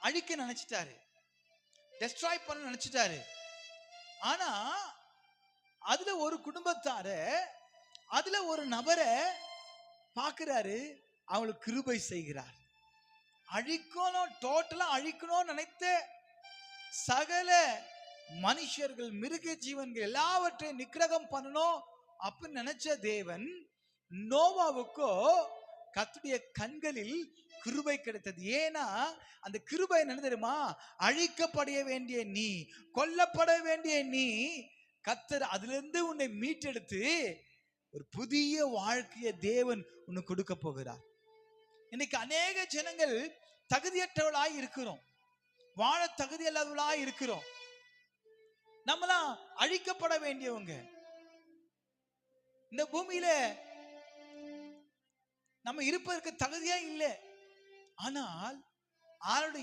அழிக்க நினைச்சிட்டாரு. டெஸ்ட்ராய் பண்ண நினைச்சிட்டாரு. ஆனா அதுல ஒரு குடும்பத்தார அதுல ஒரு நபரை பார்க்கிறாரு அவளுக்கு கிருபை செய்கிறார். அழிக்கணும் டோட்டலா அழிக்கணும்னு நினைத்த சகல மனுஷர்கள் மிருக ஜீவன்கள் எல்லாவற்றையும் நிக்கிரகம் பண்ணணும் அப்படின்னு நினைச்ச தேவன் நோவாவுக்கோ கத்துடைய கண்களில் கிருபை கிடைத்தது. ஏன்னா அந்த கிருபை என்ன தெரியுமா? அழிக்கப்படைய வேண்டிய நீ கொல்லப்பட வேண்டிய நீ கத்தர் அதுல இருந்து உன்னை மீட்டெடுத்து ஒரு புதிய வாழ்க்கையை தேவன் உனக்கு கொடுக்க போகிறார். இன்னைக்கு அநேக ஜனங்கள் தகுதியற்றவளாய் இருக்கிறோம். வாழ தகுதி இல்லாதவளாய் இருக்கிறோம். நம்மளாம் அழிக்கப்பட வேண்டியவங்க. இந்த பூமியில நம்ம இருப்பதற்கு தகுதியா இல்லை. ஆனால் ஆளுடைய